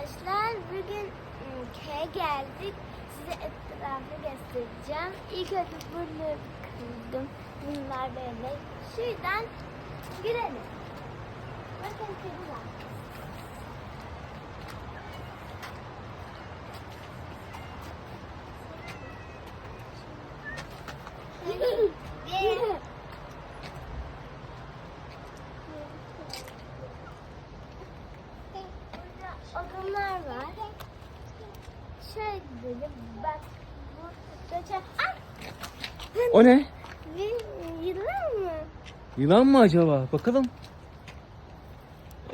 arkadaşlar. Bugün ım, köye geldik. Size etrafı göstereceğim. İlk önce bunu kırdım. Bunlar böyle. Şuradan girelim. Bakın kedi var. Burada odunlar var. Şöyle dedim bak bu geçen... Ay! O ne? Bir yılan mı? Yılan mı acaba? Bakalım.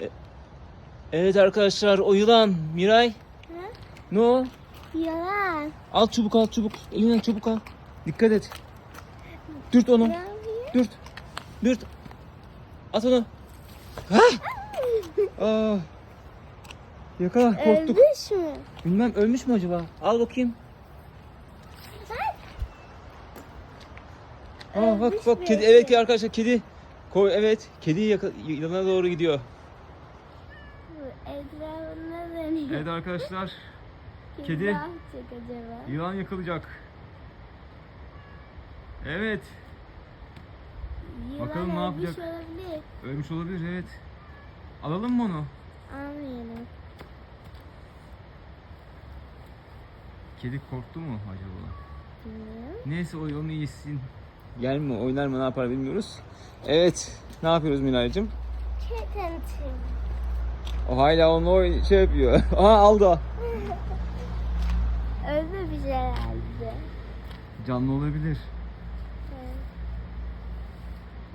E- Evet arkadaşlar o yılan. Miray. Ha? Ne o? Yılan. Al çubuk al çubuk. Elinden çubuk al. Dikkat et. Dürt onu. Dürt. Dürt. At onu. Ha! Aa. Yakala korktuk. Ölmüş mü? Bilmem ölmüş mü acaba? Al bakayım. Aa bak bak kedi evet arkadaşlar kedi. Koy evet kedi yaka, yılana doğru gidiyor. Dönüyor. Evet arkadaşlar kedi. acaba? yılan yakalayacak. Evet Yılan Bakalım ne yapacak? olabilir. ölmüş olabilir evet. Alalım mı onu? Almayalım. Kedi korktu mu acaba? Bilmiyorum. Neyse o onu yesin. Gelme oynar mı ne yapar bilmiyoruz. Evet ne yapıyoruz Minay'cığım? Ketentim. O hala onu oyn- şey yapıyor. Aha aldı. Ölmüş herhalde. Canlı olabilir.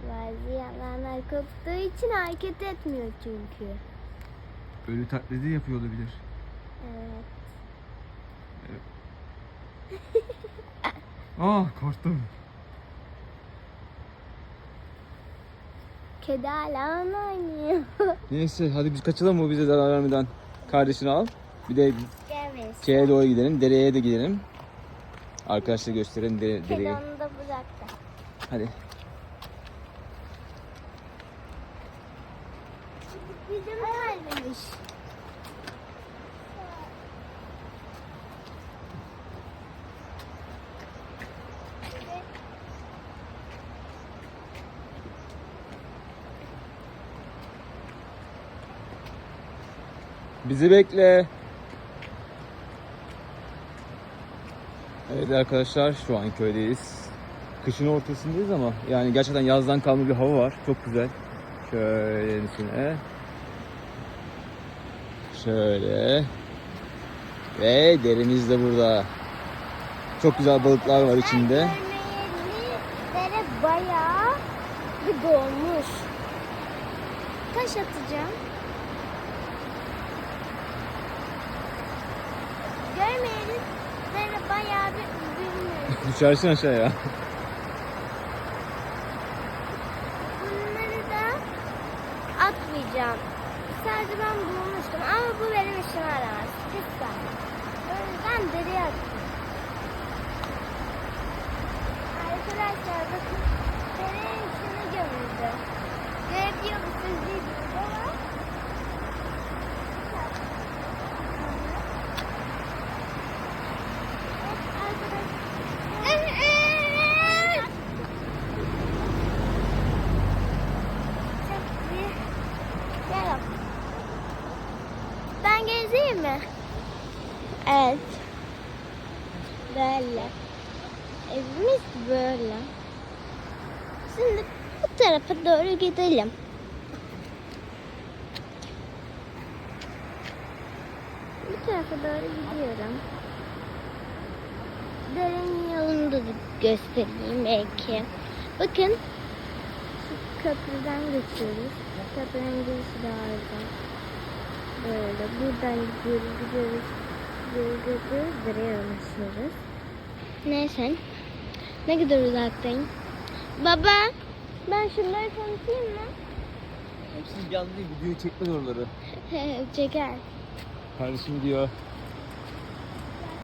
Bazı yalanlar koptuğu için hareket etmiyor çünkü. Ölü taklidi yapıyor olabilir. Evet. Ah korktum. Kedi hala onu oynuyor. Neyse hadi biz kaçalım o bize zarar vermeden. Kardeşini al. Bir de Gelmesin. şeye doğru gidelim. Dereye de gidelim. Arkadaşlar gösterelim dere, Kedi dereyi. onu da bıraktı. Hadi. Bizim kalbimiz. Bizi bekle. Evet arkadaşlar şu an köydeyiz. Kışın ortasındayız ama yani gerçekten yazdan kalma bir hava var. Çok güzel. Şöyle üstüne. Şöyle. Ve derimiz de burada. Çok güzel balıklar var içinde. Dere bayağı bir dolmuş. Taş atacağım. Görmeyeli dere bayağı bir büyümüş. Düşersin aşağıya. Bunları da atmayacağım. Sadece ben bulmuştum ama bu benim işime yaramaz. Geldi. O yüzden deriye attım. Arkadaşlar bakın derenin içine gömüldü. Görebiliyor musunuz bilmiyorum ama. Evet arkadaşlar. Çok iyi. Gel bak. Ben gezeyim mi? Evet. Böyle. Evimiz böyle. Şimdi bu tarafa doğru gidelim. Bu tarafa doğru gidiyorum. Derenin yolunu da göstereyim belki. Bakın şu köprüden geçiyoruz. Köprünün girişi de orada. Böyle buradan gidiyoruz, gidiyoruz, gidiyoruz, dereye ulaşıyoruz. Neyse. Ne kadar uzaktayım? Baba, ben şunları tanıtayım mı? Hepsini değil, videoyu çekmez oraları. Çeker. Kardeşim diyor